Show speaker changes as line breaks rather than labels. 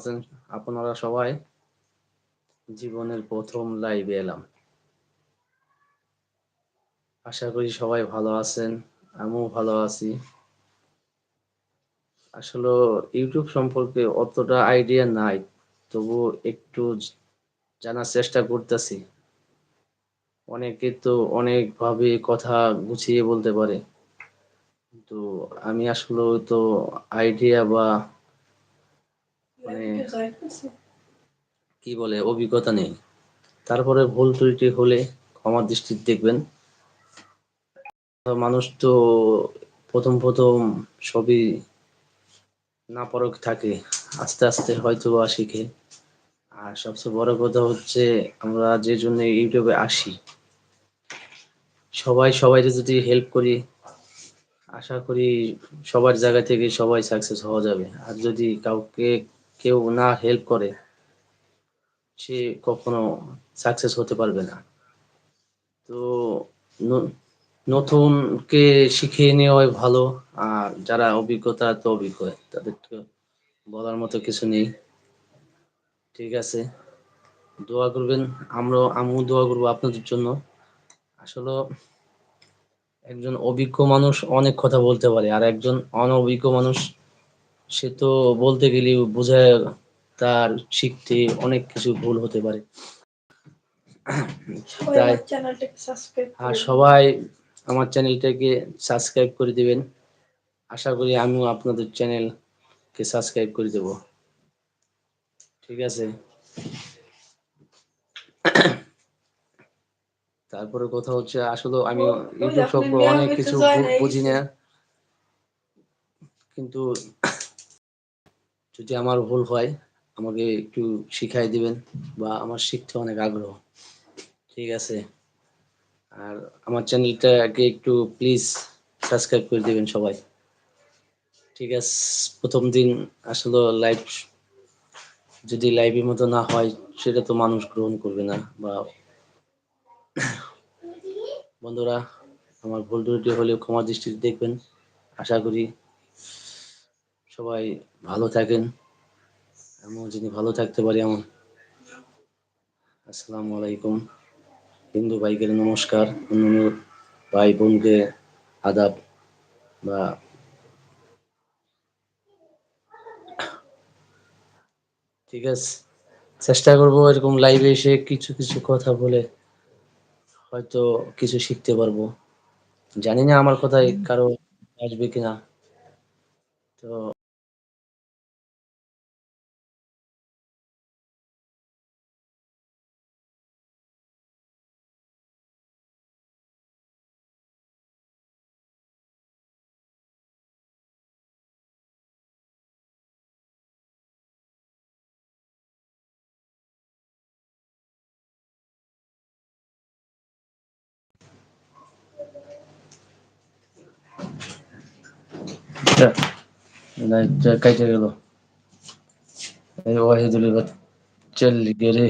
আছেন আপনারা সবাই। জীবনের প্রথম লাইভে এলাম। আশা করি সবাই ভালো আছেন, আমিও ভালো আছি। আসলে ইউটিউব সম্পর্কে অতটা আইডিয়া নাই, তবু একটু জানার চেষ্টা করতেছি। অনেকে তো অনেকভাবে কথা গুছিয়ে বলতে পারে। তো আমি আসলে তো আইডিয়া বা মানে কি বলে অভিজ্ঞতা নেই। তারপরে ভুল ত্রুটি হলে ক্ষমার দৃষ্টিতে দেখবেন। মানুষ তো প্রথম প্রথম সবই না পরক থাকে আস্তে আস্তে হয়তো বা শিখে। আর সবচেয়ে বড় কথা হচ্ছে আমরা যে জন্য ইউটিউবে আসি সবাই সবাই যদি হেল্প করি আশা করি সবার জায়গা থেকে সবাই সাকসেস হওয়া যাবে। আর যদি কাউকে কেউ না হেল্প করে, সে কখনো সাকসেস হতে পারবে না। তো নতুনকে শিখিয়ে নেওয়াই ভালো, আর যারা অভিজ্ঞতা, তো অভিজ্ঞ তাদের তো বলার মতো কিছু নেই। ঠিক আছে, দোয়া করবেন আমরা আমিও দোয়া করব আপনাদের জন্য। আসলে একজন অভিজ্ঞ মানুষ অনেক কথা বলতে পারে, আর একজন অনভিজ্ঞ মানুষ সে তো বলতে গেলে বোঝায় তার শিখতে অনেক কিছু ভুল হতে পারে। তাই আর সবাই আমার চ্যানেলটাকে সাবস্ক্রাইব করে দিবেন। আশা করি আমিও আপনাদের চ্যানেলকে সাবস্ক্রাইব করে দেব। ঠিক আছে? তারপরে কথা হচ্ছে আসলে আমি ইউটিউব সম্পর্কে অনেক কিছু বুঝি না। কিন্তু যদি আমার ভুল হয়, আমাকে একটু শিখাই দিবেন বা আমার শিখতে অনেক আগ্রহ। ঠিক আছে? আর আমার চ্যানেলটাকে একটু প্লিজ সাবস্ক্রাইব করে দিবেন সবাই। ঠিক আছে? প্রথম দিন আসলে লাইভ যদি লাইভের মতো না হয়, সেটা তো মানুষ গ্রহণ করবে না বা বন্ধুরা, আমার ভুল ত্রুটি হলেও ক্ষমা দৃষ্টিতে দেখবেন। আশা করি সবাই ভালো থাকেন। এমন যিনি ভালো থাকতে পারি এমন আসসালামু আলাইকুম। হিন্দু ভাইকে নমস্কার। অন্যান্য ভাই বোনকে আদাব বা ঠিক আছে, চেষ্টা করব এরকম লাইভে এসে কিছু কিছু কথা বলে হয়তো কিছু শিখতে পারব। জানি না আমার কথায় কারও আসবে কিনা। তো अच्छा चल गिरे